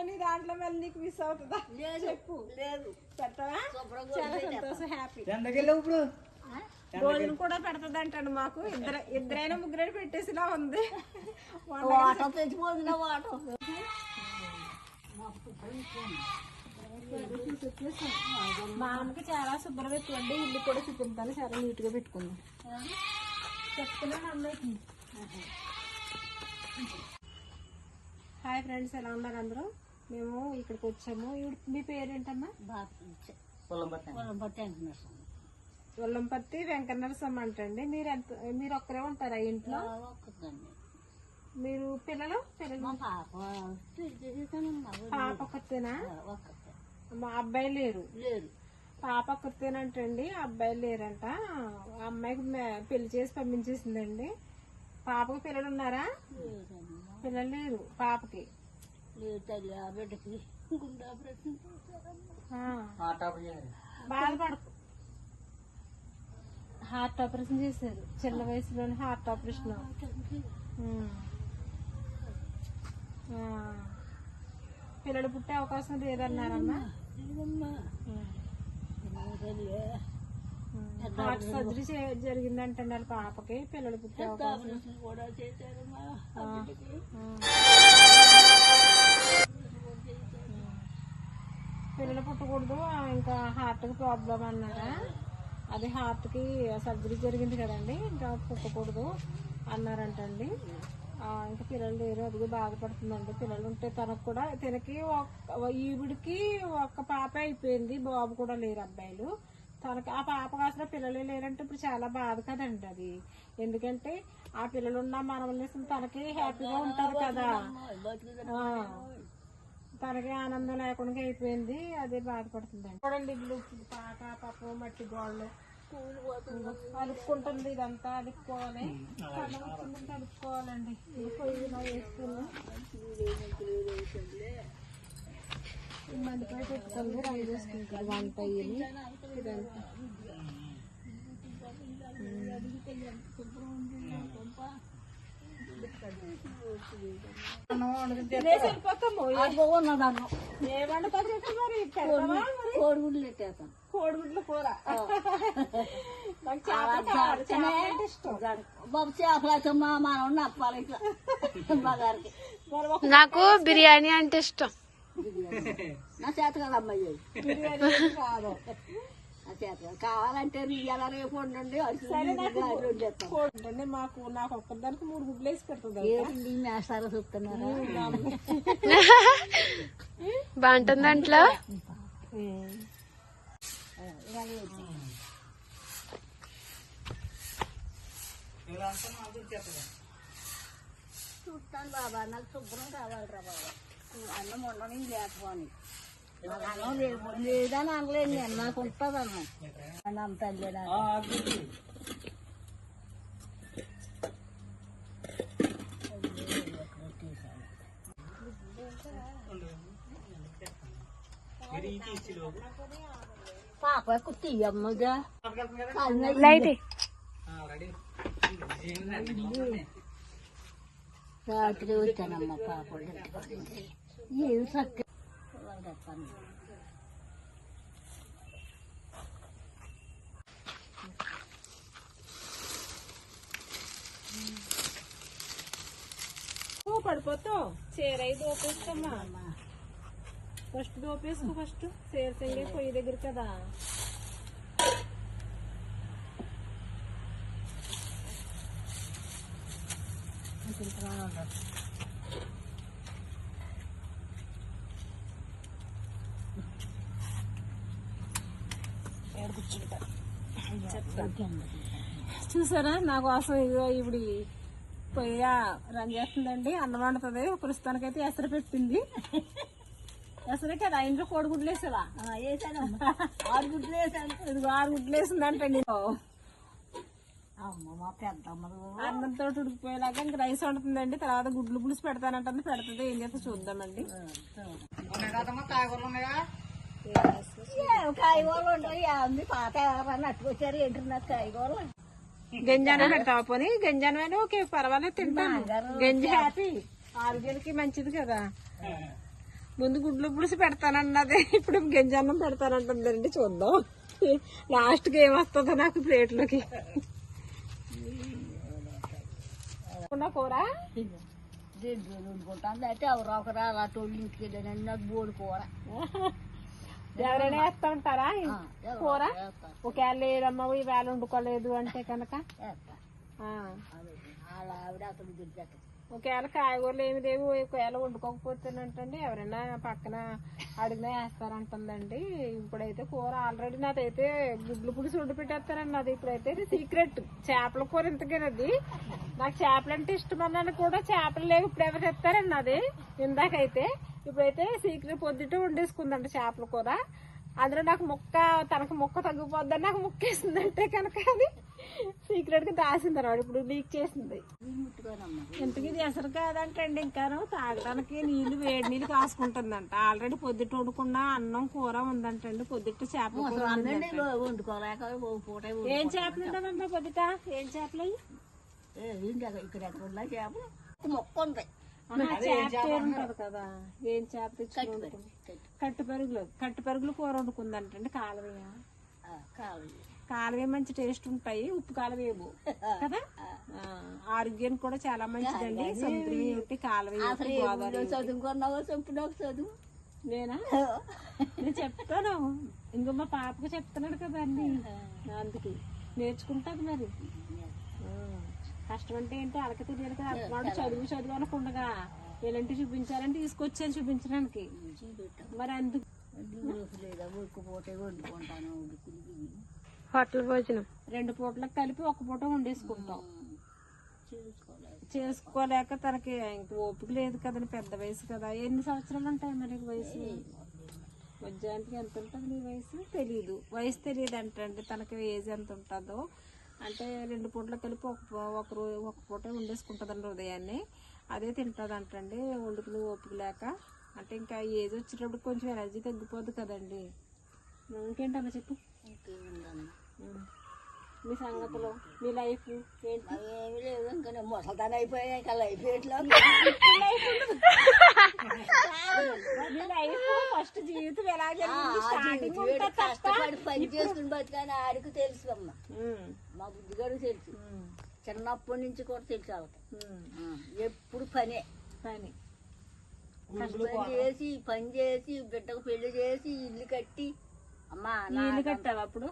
నీ దాంట్లో మళ్ళీ నీకు మిస్ అవుతుందా? లేదు చెప్పు. లేదు. శుభ్రంగా చాలా. సంతోషం హ్యాపీ ఇప్పుడు? భోజనం కూడా పెడుతుంది అంటాడు మాకు. ఇద్దరు ఇద్దరైనా ముగ్గురైనా పెట్టేసిలా ఉంది. వాటర్ మా అమ్మకి చాలా శుభ్రంగా ఎక్కువండి ఇల్లు కూడా చూపించాలి. చాలా నీట్గా పెట్టుకుందాం. చెప్తున్నాను అన్నయ్యకి హాయ్ ఫ్రెండ్స్ ఎలా ఉన్నారు అందరూ? మేము ఇక్కడికి వచ్చాము. మీ పేరేంటమ్మా? ఉల్లంపత్తి వెంకన్నరసమ్మ అంటండి మీరు ఎంత మీరు ఒక్కరే ఉంటారా ఇంట్లో? ఒక్కదండి మీరు పిల్లలు? పాప ఒక్కతేనా ఒక్కతే మా అబ్బాయి లేరు. లేరు. పాప ఒక్కతేనంటండి అబ్బాయి లేరంట. అమ్మాయికి పెళ్ళి చేసి పంపించేసిందండి. పాపకి పిల్లలు ఉన్నారా? పిల్లలు లేరు పాపకి హార్ట్ ఆపరేషన్. బాధపడకు. హార్ట్ ఆపరేషన్ చేశారు. చిన్న వయసులోనే హార్ట్ ఆపరేషన్. పిల్లలు పుట్టే అవకాశం లేదన్నారమ్మా? హార్ట్ సర్జరీ జరిగిందంటండి వాళ్ళ పాపకి పిల్లలు కూడా పిల్లలు పుట్టకూడదు ఇంకా హార్ట్కి ప్రాబ్లం అన్నారా అది హార్ట్కి సర్జరీ జరిగింది కదండి ఇంకా పుట్టకూడదు అన్నారంటండి. ఇంకా పిల్లలు లేరు అది బాధపడుతుందండి. పిల్లలు ఉంటే తనకు కూడా తనకి ఈవిడికి ఒక్క పాప అయిపోయింది బాబు కూడా లేరు అబ్బాయిలు. తనకి ఆ పాపకు అసలు పిల్లలు లేరంటే ఇప్పుడు చాలా బాధ కదండి అది. ఎందుకంటే ఆ పిల్లలున్నా మనల్ని తనకి హ్యాపీగా ఉంటారు కదా. తనకి ఆనందం లేకుండా అయిపోయింది అదే బాధపడుతుందండి. చూడండి ఇల్లు పాక పప్పు మట్టి గోళ్ళు. అలుపుకుంటుంది ఇదంతా అలుపుకోవాలి అలుపుకోవాలండి పొయ్యి వేసుకుని చేసుకుంటారు వంట ఇదంతా కోడిగుడ్లు కూర నాకు చేపలు ఇష్టం బాబు మా మనం ఇట్లా నాకు బిర్యానీ అంటే ఇష్టం. నా చేత కదా అమ్మాయి కాదు. నా చేత కాదు. కావాలంటే ఇయ్యాల రేపు ఉండండి సరే నాకు వండేస్తాం. కోడి అంటే మాకు నాకు ఒక్కదానికి మూడు గుడ్లు వేసి పెడుతుంది ఏంటి మేస్తారో చెప్తున్నారా బాగుంటుంది దాంట్లో? చూస్తాను బాబా నాకు శుభ్రం కావాలిరా బాబా. అన్నం వండని లేకపోని నాకు అన్నం లేదు లేదని అనలేదు నేను నాకు ఉంటుంది అన్నం అన్నం తల్లి నాకు. పాపకు తీయమ్మగా లైట్ రాత్రి వచ్చానమ్మ పాప ఏమి చక్క పడిపోతావు? చీర అయి దోపేస్తామా ఫస్ట్ దోపేసుకో ఫస్ట్. చీర చెయ్యి పొయ్యి దగ్గర కదా. చూసారా? నా కోసం ఇదిగో ఇప్పుడు పొయ్యి రన్ చేస్తుందండి. అన్నం వండుతుంది. ప్రస్తుతానికైతే ఎసరు పెట్టింది. ఎసరే కదా ఇంట్లో కోడిగుడ్లు వేసావా వేసానమ్మా ఆరు గుడ్లు వేసాను. ఇదిగో ఆరు గుడ్లు వేసిందంటండి. అమ్మ పెద్దమ్మలు అన్నంతో ఉడికిపోయేలాగా ఇంక రైస్ వండుతుందండి. తర్వాత గుడ్లు పులుసు పెడతానంటుంది. పెడుతుంది. ఏం చేస్తే చూద్దామండి. కాయగూరలు ఉంటాయి. ఉంది పాత ఎవరన్నా అట్టుకొచ్చారు. ఏంటి నాకు కాయగూరలు? గంజానం పెడతావా పోనీ? గంజానమైనా ఓకే పర్వాలేదు తింటాను. గంజి హ్యాపీ. ఆరోగ్యానికి మంచిది కదా. ముందు గుడ్లు పులుసు పెడతానన్నది. ఇప్పుడు గింజన్నం పెడతానంటుందండి చూద్దాం. లాస్ట్కి ఏమొస్తుందో నాకు ప్లేట్లోకి. కూర? రెండు రోజులు వండుకుంటాను అయితే ఎవరో ఒకరు అలా తోళ్ళు ఇంటికి వెళ్ళానని నాకు బోడు కూర. ఎవరైనా వేస్తా ఉంటారా కూర. ఒకవేళ లేదమ్మా ఈ వేళ వండుకోలేదు అంటే కనుక? ఒకవేళ కాయగూరలు ఏమి లేవు ఒకవేళ వండుకోకపోతేనంటండి ఎవరైనా పక్కన అడిగినా వేస్తారంటుందండి. ఇప్పుడైతే కూర ఆల్రెడీ నాదైతే గుడ్లు పులుసు వండి పెట్టేస్తానండి నాది ఇప్పుడైతే సీక్రెట్. చేపల కూర ఇంతకేనది నాకు చేపలు అంటే ఇష్టం అన్నాను కూడా చేపలు లేవు ఇప్పుడు ఎవరు తెస్తారండి నాది? ఇందాకైతే ఇప్పుడైతే సీక్రెట్ పొద్దుట వండేసుకుందండి చేపల కూర. అందులో నాకు ముక్క తనకు ముక్క తగ్గిపోద్దని నాకు ముక్క వేసిందంటే కనుక అది సీక్రెట్గా దాసింది అన్నమాట ఇప్పుడు లీక్ చేసింది. ఇంతకీ ఇది ఎసరు కాదంటండి ఇంకాను తాగడానికి నీళ్ళు వేడి నీళ్ళు కాసుకుంటుందంట. ఆల్రెడీ పొద్దుట వండుకున్న అన్నం కూర ఉందంటండి పొద్దుట పూట ఏం చేపలు ఉండవమ్మా పొద్దుట? ఏం చేపలు? ఇక్కడ ఎక్కడ ఉన్నా చేపలు? మొక్క ఉంది. చేప ఉంటది కదా. ఏం చేప కట్టు పరుగులు కట్టు పరుగులు కూర వండుకుందంటండి కాలువయ్య. కావాలి కాలువే మంచి టేస్ట్ ఉంటాయి ఉప్పు కాలువేవు కదా? ఆరోగ్యానికి కూడా చాలా మంచిదండి. సముద్రం ఏమిటి కాలువ చదువుకున్నావో చంపినావు చదువు. నేనా? నేను చెప్తాను. ఇంకో మా పాపకు చెప్తున్నాడు కదా అన్ని అందుకు. నేర్చుకుంటాది మరి. కష్టం అంటే ఏంటి? అలక తెలియదు కదా వాడు చదువు చదువు అనకుండగా ఇలాంటివి చూపించాలని తీసుకొచ్చాను చూపించడానికి. మరి అందుకు. హోటల్ భోజనం. రెండు పూటలకు కలిపి ఒక పూట వండేసుకుంటాం. చేసుకోలేక. తనకి ఇంక ఓపిక లేదు కదండి పెద్ద వయసు కదా. ఎన్ని సంవత్సరాలు ఉంటాయి మరి వయసు? మధ్యాహ్నానికి ఎంత ఉంటుంది నీ వయసు? తెలియదు వయసు తెలియదు అంటే తనకి ఏజ్ ఎంత ఉంటుందో. అంటే రెండు పూటలు కలిపి ఒక ఒక రోజు ఒక పూట వండేసుకుంటుందండి ఉదయాన్నే. అదే తింటుంది అంటండి వండుకుని ఓపిక లేక. అంటే ఇంకా ఏజ్ వచ్చేటప్పుడు కొంచెం ఎనర్జీ తగ్గిపోద్ది కదండి. ఇంకేంటమ్మా చెప్పు. మీ సంగతులు మీ లైఫ్ ఏంటి? ఏమి లేదు ఇంకా నేను ముసలిదాన్ని అయిపోయాయి ఇంకా లైఫ్ లైఫ్ ఫస్ట్ జీవితం ఎలా జరిగింది స్టార్టింగ్ కష్టపడి పని చేసుకుని బతికాని. ఆడికి తెలుసు అమ్మ. మా బుద్ధిగాడు తెలుసు. చిన్నప్పటి నుంచి కూడా తెలుసు వాళ్ళకి ఉమ్. ఎప్పుడు పనే. పని. పని చేసి పని చేసి బిడ్డకు పెళ్ళి చేసి ఇల్లు కట్టి అమ్మా నీళ్ళు కట్టావు అప్పుడు?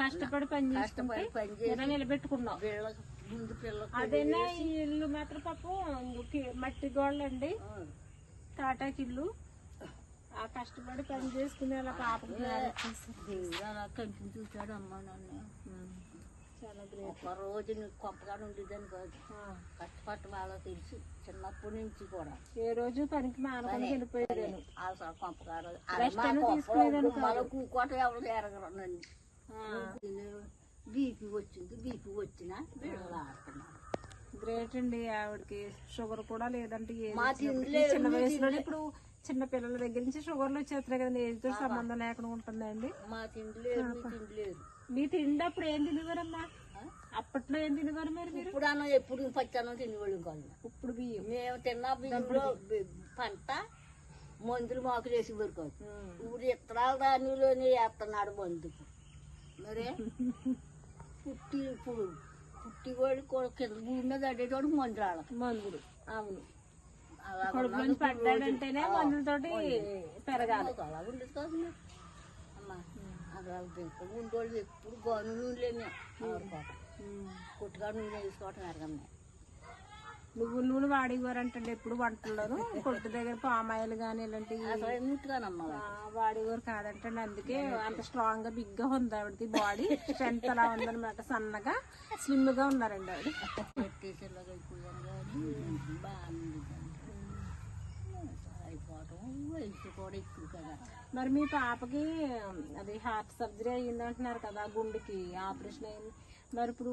కష్టపడి పని కష్టపడి పని చేసి నిలబెట్టుకున్నావు. పిల్లలకు ముందు పిల్లలకు అదేనా ఈ ఇల్లు మాత్రం పాపం మట్టి గోళ్ళండి తాటాకి ఇల్లు. ఆ కష్టపడి పని చేసుకుని అలా పాపం అలా కంటిని చూశాడు అమ్మ నన్ను. చాలా గ్రేట్. ఒక్క రోజు నీకు కొప్పగా ఉండేదని కాదు. కష్టపడి వాళ్ళ తెలుసు. చిన్నప్పటి నుంచి కూడా. ఏ రోజు పనికి మానకుండా వెళ్ళిపోయాను అసలు కాదు. మళ్ళీ కూకోట ఎవరు ఎరగరు నన్ను. బీపీ వచ్చింది. బీపీ వచ్చినా బిడ్డలు ఆడుతున్నారు. గ్రేట్ అండి ఆవిడకి. షుగర్ కూడా లేదంటే చిన్న వయసులో ఇప్పుడు చిన్న పిల్లల దగ్గర నుంచి షుగర్లు వచ్చేస్తున్నాయి కదండి. ఏజ్తో సంబంధం లేకుండా ఉంటుందండి. మా తిండి లేదు మీ తిండి లేదు మీ తిండి అప్పుడు ఏం తినేవారమ్మా? అప్పట్లో ఏం తినేవారు మరి? మీరు ఇప్పుడు అన్నం ఎప్పుడు పచ్చన్నం తినేవాళ్ళం కాదు. ఇప్పుడు బియ్యం. మేము తిన్న బియ్యంలో పంట మందులు మాకు చేసి కాదు. ఇప్పుడు ఇత్తనాల దానిలోనే వేస్తున్నాడు మందుకు మరే? పుట్టి ఇప్పుడు పుట్టి కూడా కింద భూమి మీద అడ్డేటోడు మందు రాళ్ళ మందులు. అవును. కడుపు నుంచి పడ్డాడంటేనే మందులతోటి పెరగాలి. అలా ఉండదు కాదు మరి. అమ్మా అలా ఇంకా ఉండోళ్ళు ఎప్పుడు గోను కొట్టుగా నూనె వేసుకోవటం ఎరగమ్మే నువ్వు నూనె వాడేవారంటే ఎప్పుడు వంటల్లోను? కొట్టు దగ్గర పామాయిల్ కానీ ఇలాంటివి వాడేవారు కాదంటండి అందుకే అంత స్ట్రాంగ్గా బిగ్గా ఉంది ఆవిడది బాడీ. స్ట్రెంత్ అలా ఉందన్నమాట సన్నగా స్లిమ్గా ఉన్నారండి ఆవిడ. వయసు కూడా ఎక్కువ కదా మరి మీ పాపకి అది హార్ట్ సర్జరీ అయ్యింది అంటున్నారు కదా గుండెకి ఆపరేషన్ అయింది మరి ఇప్పుడు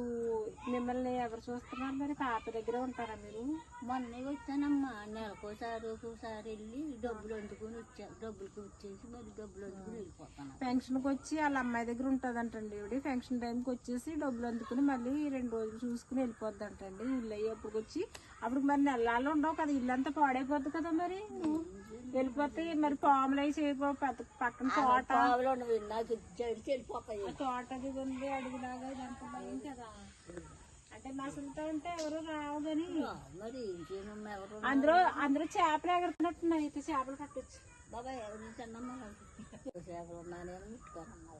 మిమ్మల్ని ఎవరు చూస్తున్నారు? మరి పాప దగ్గర ఉంటారా మీరు? మొన్నే వచ్చానమ్మా. నెలకోసారి ఒకసారి వెళ్ళి డబ్బులు అందుకుని వచ్చా. డబ్బులకి వచ్చేసి మరి డబ్బులు అందుకుని వెళ్ళిపోతాను. ఫంక్షన్కి వచ్చి వాళ్ళ అమ్మాయి దగ్గర ఉంటుందంటండి ఇవిడి ఫంక్షన్ టైంకి వచ్చేసి డబ్బులు అందుకుని మళ్ళీ రెండు రోజులు చూసుకుని వెళ్ళిపోద్దంటండి. ఇల్లు అయ్యేప్పటికి వచ్చి అప్పుడు మరి నెలలు ఉండవు కదా ఇల్లంతా పాడైపోద్ది కదా మరి. నువ్వు వెళ్ళిపోతే మరి పాములు చేయపో పెద్ద పక్కన తోట. తోట అది ఉంది అడుగులాగా ఇదంతా భయం కదా. అంటే మసలుతో ఉంటే ఎవరు రావు. కానీ అందరూ అందరూ చేపలు ఎగురుతున్నట్టున్నాయి అయితే చేపలు పట్టొచ్చు బాబాయ్ ఎవరు ఉన్నానేమో ముట్టుకోనమ్మా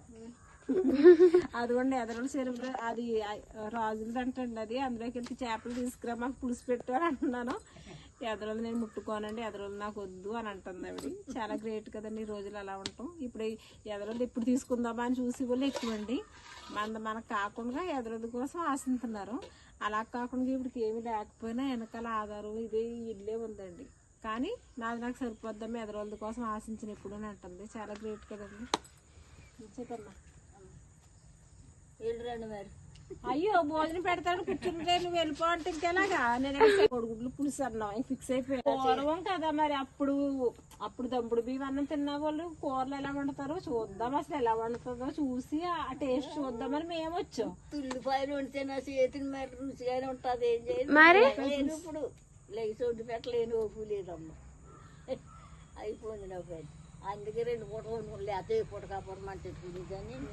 అదిగోండి ఎదరలు చెరువు అది రాజులు అంటండి అది. అందులోకి వెళ్ళి చేపలు తీసుకురా మాకు పులుసు పెట్టు అని అంటున్నాను. ఎదరోళ్ళు నేను ముట్టుకోనండి ఎదరోళ్ళు నాకు వద్దు అని అంటుంది ఆవిడ. చాలా గ్రేట్ కదండి ఈ రోజులు అలా ఉంటాం. ఇప్పుడు ఎదరోళ్ళు ఎప్పుడు తీసుకుందామా అని చూసి వాళ్ళు ఎక్కువండి. మన మనకు కాకుండా ఎదరోళ్ళ కోసం ఆశిస్తున్నారు అలా కాకుండా ఇప్పటికి ఏమీ లేకపోయినా వెనకాల ఆధారం ఇదే ఇల్లే ఉందండి. కానీ నాది నాకు సరిపోద్దాం ఎదరోళ్ళ కోసం ఆశించిన ఎప్పుడు అని అంటుంది. చాలా గ్రేట్ కదండి. చెప్పమ్మా మరి అయ్యో భోజనం పెడతాను కూర్చుంటే నువ్వు వెళ్ళిపో అంటే ఇంకెలాగా? నేను కొడుగుడ్లు పులుసు అన్నాం ఇంక ఫిక్స్ అయిపోయి పూర్వం కదా మరి అప్పుడు. అప్పుడు దంపుడు బియ్యం అన్నం తిన్న వాళ్ళు కూరలు ఎలా వండుతారో చూద్దాం అసలు ఎలా వండుతుందో చూసి ఆ టేస్ట్ చూద్దామని మేము వచ్చాం. తుల్లిపాయలు ఉంటే నా చేతిని మరి రుచిగానే ఉంటుంది ఏం చేయను. మరి? ఇప్పుడు లేచి వండి పెట్టలేను ఓపు లేదమ్మా. అయిపోయింది నా పని. అందుకే రెండు పూట వండుకుని లేకపోతే ఏ పూట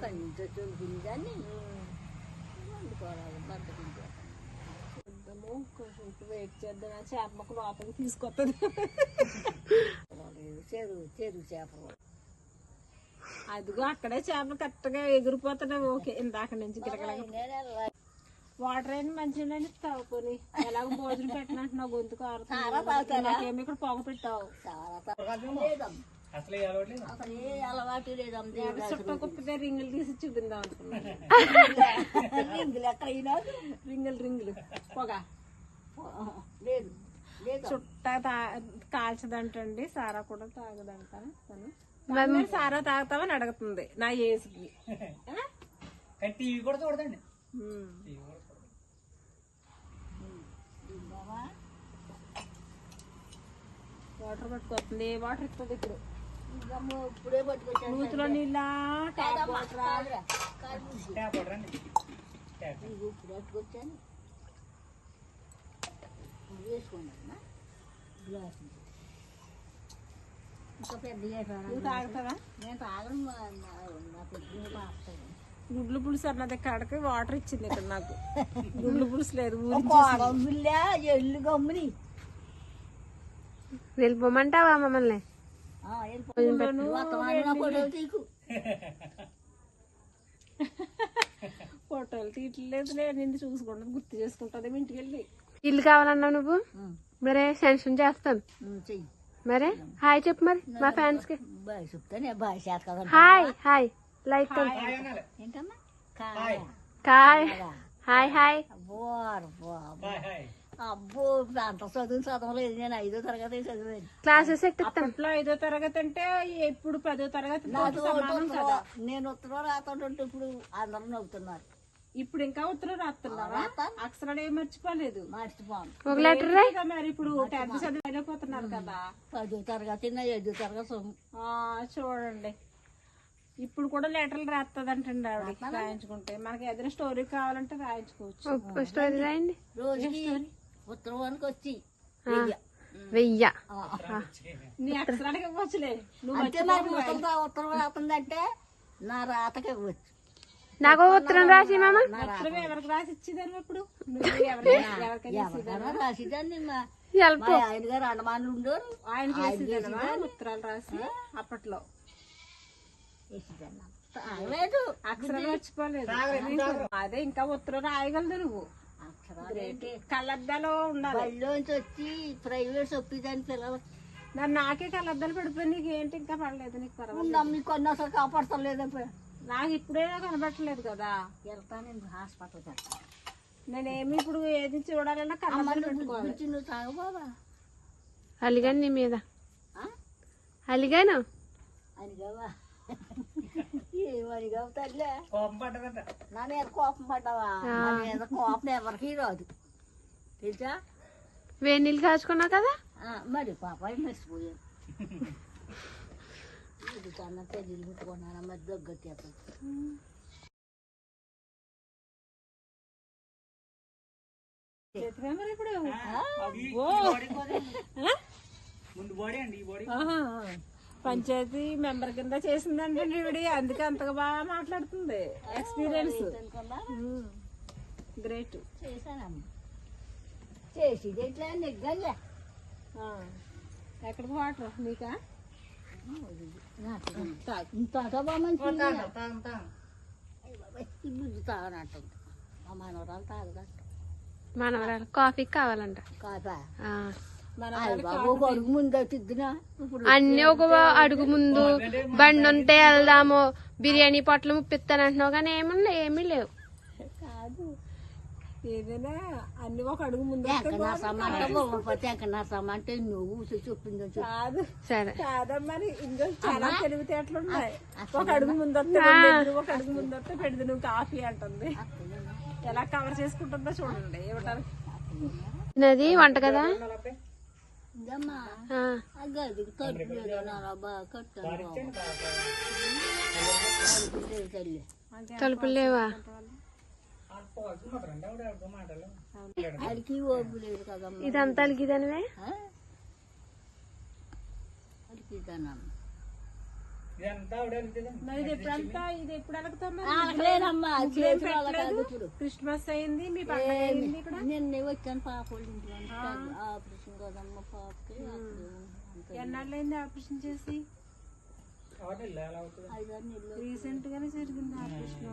పని నుంచి వచ్చి వండుకునేదాన్ని వండుకోవాలి బద్దకించేస్తాను చూద్దాము కొంచెం వెయిట్ చేద్దాం అని చేప మొక్క లోపలికి తీసుకొస్తుంది చెరువు చెరువు చేపలు. అదిగో అక్కడే చేపలు కరెక్ట్గా ఎగిరిపోతున్నాయి. ఓకే ఇందాక నుంచి వాటర్ అయినా మంచిగా తాగుకొని ఎలాగ భోజనం పెట్టినట్టు గొంతు సారా కారుతుంది తాగుతారా? నాకేమి ఇక్కడ పొగ పెట్టావు. చాలా అసలు ఏ అలవాటు లేదు. చుట్టూ కుప్పితే రింగులు తీసి చూపిందాం అనుకున్నాను రింగులు ఎక్కడ అయినా రింగులు రింగులు. పొగ. లేదు లేదు. చుట్ట తా కాల్చదంటండి. సారా కూడా తాగదంట. తను. సారా తాగుతామని అడుగుతుంది నా ఏసుకి టీవీ కూడా చూడదండి. వాటర్ పట్టుకొస్తుంది. వాటర్ ఇస్తుంది ఇప్పుడు ఇప్పుడే పట్టుకొచ్చాను నీళ్ళ ట్యాప్. ట్యాప్ ఇప్పుడు పట్టుకొచ్చాను వేసుకోండి. గ్లాస్. ఇంకా తాగుతావా? నేను నా- పెద్ద తాగుతాను గుడ్లు పులుసు అన్నది కాడకి వాటర్ ఇచ్చింది ఇక్కడ నాకు. గుడ్లు పులుసు లేదు ఎల్లు గమ్ముని. వెళ్ళిపోమంటావా మమ్మల్ని? ఫోటోలు తీకు. ఫోటోలు తీయట్లేదు లేదు నిన్ను చూసుకుంటుంది గుర్తు చేసుకుంటుంది ఇంటికి వెళ్ళి. ఇల్లు కావాలన్నావు నువ్వు? మరే సెన్షన్ చేస్తాను మరే హాయ్ చెప్పు మరి మా ఫ్యాన్స్కి హాయ్ హాయ్ లైక్ హాయ్ అనాలి. ఏంటమ్మా? కాయ? Hi hi hi. అబ్బో అంత చదువు చదవలేదు నేను ఐదో తరగతి చదివాను. క్లాసెస్ అప్పట్లో ఐదో తరగతి అంటే ఎప్పుడు పదో తరగతి నేను ఉత్తరం రాతుంటే ఇప్పుడు అందరూ నవ్వుతున్నారు. ఇప్పుడు ఇంకా ఉత్తరం రాస్తున్నావా? అక్షరాలు ఏం మర్చిపోలేదు. మర్చిపోను. మరి ఇప్పుడు టెన్త్ చదివిపోతున్నారు కదా. పదో తరగతి ఐదో తరగతి చూడండి. ఇప్పుడు కూడా లెటర్లు రాస్తుందంటండి ఆవిడ రాయించుకుంటే. మనకి ఏదైనా స్టోరీ కావాలంటే రాయించుకోవచ్చు. స్టోరీ రాయండి. రోజుకి ఉత్తరానికి వచ్చి వెయ్య. నీ అక్షరానికి అంటే నాకు ఉత్తరం నా రాతకి ఇవ్వచ్చు. నాకు ఉత్తరం రాసి మామ. అక్షరం ఎవరికి రాసి ఇచ్చేదాన్ని. ఇప్పుడు రాసిదాన్ని ఆయన గారు అండమానులు ఉండరు ఆయన ఉత్తరాలు రాసి అప్పట్లో. అక్షరాలు మర్చిపోలేదు. అదే ఇంకా ఉత్తరం రాయగలదు నువ్వు. కళ్ళద్దాలో ఉండాలి. బళ్ళోంచి వచ్చి ప్రైవేట్ చొప్పిదాన్ని పిల్లలు. నన్ను నాకే కళ్ళద్దాలు పడిపోయి నీకు ఏంటి ఇంకా పడలేదు నీకు పర్వాలేదు. ఉందమ్మ కొన్ని అసలు కాపాడతలేదు నాకు ఇప్పుడే కనబట్టలేదు కదా. వెళ్తాను హాస్పిటల్కి వెళ్తాను నేనేమి ఇప్పుడు ఏది చూడాలన్నా కళ్ళద్దాలు పెట్టుకోవాలి. నువ్వు తాగు బాబా. అలిగాను నీ మీద. ఆ? అలిగాను? అనిగావా ఏమనిగావు తల్లే కోపం పడ్డదంట నా మీద కోపం పడ్డావా నా మీద కోపం ఎవరికి రాదు తెలుసా వేడి నీళ్ళు కాచుకున్నావు కదా ఆ, మరి పాపాయి మర్చిపోయాను ఇది కన్నా పెళ్ళిళ్ళు ముట్టుకున్నాను మరి దగ్గర చేతివే మరి ఇప్పుడు ఈ- ఈ బాడీ పోదండి. ఆ? ముందు బాడీ అండి ఈ బాడీ ఆహా. పంచాయతీ మెంబర్ కింద చేసిందంటే ఈవిడి అందుకే అంతగా బాగా మాట్లాడుతుంది. ఎక్స్పీరియన్స్ గ్రేట్ చేశానమ్మా. చేసి నెగ్గలే ఎక్కడికి వాటర్? మనవరాలు కాఫీ కావాలంట. బాబు ఒక అడుగు ముందు తిద్దినా ఇప్పుడు అన్ని ఒక అడుగు ముందు బండి ఉంటే వెళ్దాము బిర్యానీ పొట్లు ముప్పిస్తానంటున్నావు కానీ ఏమన్నా ఏమీ లేవు. కాదు. ఏదైనా అన్ని ఒక అడుగు ముందు నువ్వు చెప్పిందని చెప్పు కాదు. సరే. కాదమ్మా నీ ఇందులో చాలా తెలివితేటలు ఉన్నాయి ఒక అడుగు ముందు ఒక అడుగు ముందు వస్తే పెడితే నువ్వు కాఫీ అంటుంది. ఎలా కవర్ చేసుకుంటుందో చూడండి ఇవ్వటానికి నది వంట కదా? తలుపులు లేవా ఆ పోదు మాత్రం ఆవిడ ఆవిడ మాటలు అడికి ఓపు లేదు కదమ్మా ఇదంతా అలిగిదనివే ఆ? క్రిస్మస్ అయింది మీ నిన్నే వచ్చాను పాప ఇంట్లో ఆపరేషన్ కదమ్మా పాపకి అప్పుడు అంత ఎన్నాళ్ళు అయింది ఆపరేషన్ చేసి? రీసెంట్ గానే జరిగింది ఆపరేషన్.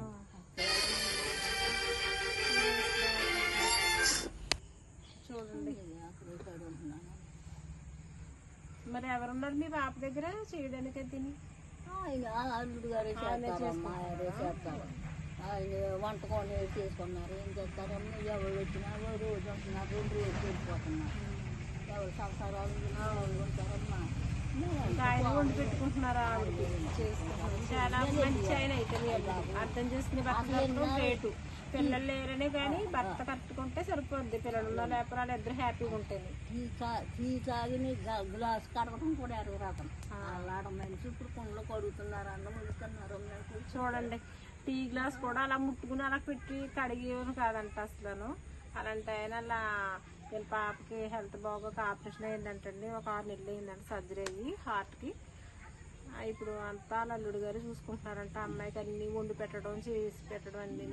చూడండి. మరి ఎవరున్నారు మీ పాప దగ్గర? చేయడానికి తిని. ఆయన అల్లుడు గారే చేస్తారమ్మా ఆయనే చేస్తారు ఆయన వంట కొని చేసుకున్నారు. ఏం చేస్తారమ్మా ఎవరు వచ్చినా ఓ రోజు ఉంటున్నారు రెండు రోజులు వెళ్ళిపోతున్నారు ఎవరు సంసారాలు వాళ్ళు ఉంటారమ్మా. అర్థం చేసుకుని పిల్లలు లేరనే కానీ భర్త కట్టుకుంటే సరిపోద్ది. పిల్లలు ఉన్నా వాళ్ళు ఇద్దరు హ్యాపీగా ఉంటుంది టీ తా టీ తాగిని గ- గ్లాస్ కడగడం కూడా ఎరుగు రాకం అలాడ మనిషి ఇప్పుడు కుండలు కడుగుతున్నారు అన్నం వండుతున్నారు చూడండి టీ గ్లాస్ కూడా అలా ముట్టుకుని అలా పెట్టి కడిగేవని కాదంట అసలు అలాంటి ఆయన అలా వీళ్ళ పాపకి హెల్త్ బాగోక ఆపరేషన్ అయిందంటండి. ఒక ఆరు నెలలు అయిందంట సర్జరీ అయ్యి హార్ట్కి. ఇప్పుడు అంతా అల్లుడు గారు చూసుకుంటున్నారంట. అమ్మాయికి అన్ని వండి పెట్టడం చేసి పెట్టడం అన్నీ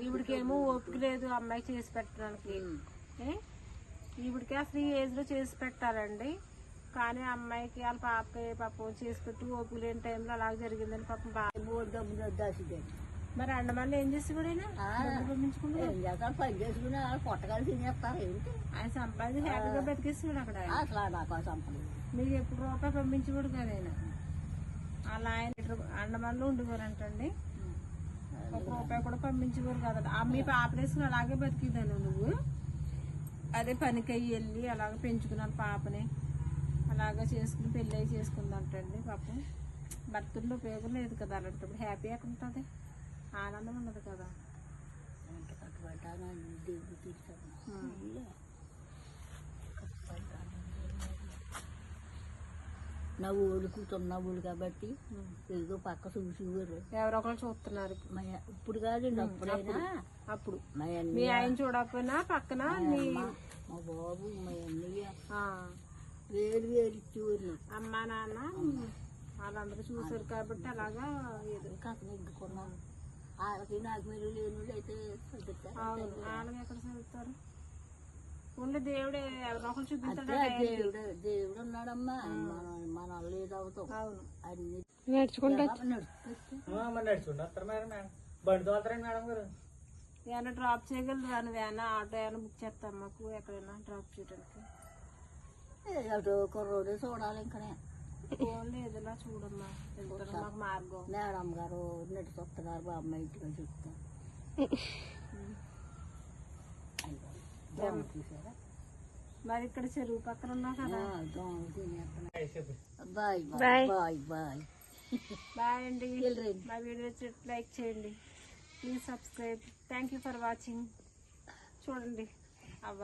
ఈవిడికేమో ఓపిక లేదు అమ్మాయి చేసి పెట్టడానికి. ఏ? ఈవిడికి అసలు ఈ ఏజ్లో చేసి పెట్టాలండి. కానీ అమ్మాయికి వాళ్ళ పాపకి పాపం చేసి పెట్టి ఓపిక లేని టైంలో అలా జరిగిందని పాపం బాగా మూడు డబ్బులు దాసిదే మరి అండమాన్లో ఏం చేసి కూడా పని చేసుకుని పొట్టగాలు తినేస్తారు ఏంటి? ఆయన సంపాదించి హ్యాపీగా బతికేస్తున్నాడు అక్కడ. అసలు నాకు సంపద మీకు ఎప్పుడు రూపాయి పంపించకూడదు కదా ఆయన. అలా ఆయన అండమాన్లో ఉండేవారంటండి ఒక రూపాయి కూడా పంపించేవారు కదా ఆ మీ పాపలేసుకుని అలాగే బతికిదాను నువ్వు. అదే పనికి అయ్యి వెళ్ళి అలాగ పెంచుకున్నాను పాపని. అలాగా చేసుకుని పెళ్ళి అయ్యి చేసుకుందంటండి పాపం. భర్తల్లో ఉపయోగం లేదు కదా అలాంటప్పుడు. హ్యాపీ ఎక్కడ ఉంటుంది? ఆనందం ఉండదు కదా ఎంత కట్టుబడ్డాను దేవుడు తీర్చాను నా ఊళ్ళు కూర్చున్న ఊళ్ళు కాబట్టి ఏదో పక్క చూసేవారు ఎవరో ఒకరు చూస్తున్నారు ఇప్పుడు. కాదండి అప్పుడైనా. అప్పుడు. మా ఆయన చూడకపోయినా పక్కన మా బాబు మా అన్నయ్య. వేరు వేరు ఇచ్చేవారు అమ్మా నాన్న వాళ్ళందరూ చూసారు కాబట్టి అలాగా ఏదో. కాక నెగ్గుకున్నాను వాళ్ళకి నాకు మీరు లేని వాళ్ళు అయితే చదువుతారు. వాళ్ళకి ఎక్కడ చదువుతారు? ఓన్లీ దేవుడే ఎవరో ఒకరు చూపిస్తాడు దేవుడు దేవుడు ఉన్నాడమ్మా మనం మనం లేదవుతాం అవును. అన్ని నడుచుకుంటా బండి తోలుతారండి మేడం గారు? ఏమైనా డ్రాప్ చేయగలరు? అని ఏమైనా ఆటో ఏమైనా బుక్ చేస్తాం మాకు? ఎక్కడైనా డ్రాప్ చేయడానికి? అటు కుర్రోడు చూడాలి ఇంకనే. ఓన్లీ ఏదైనా చూడమ్మా. వెళ్తారు మాకు మార్గం. మేడం గారు నడిచి వస్తున్నారు బామ్మ ఇంటికి చెప్తాను దోమ చూసారా? మరి ఇక్కడ చెరువు పక్కన ఉన్నా కదా. Bye Bye. Bye bye bye. అండి. మా వీడియో లైక్ చేయండి. Please subscribe. Thank you for watching చూడండి. అవ్వ.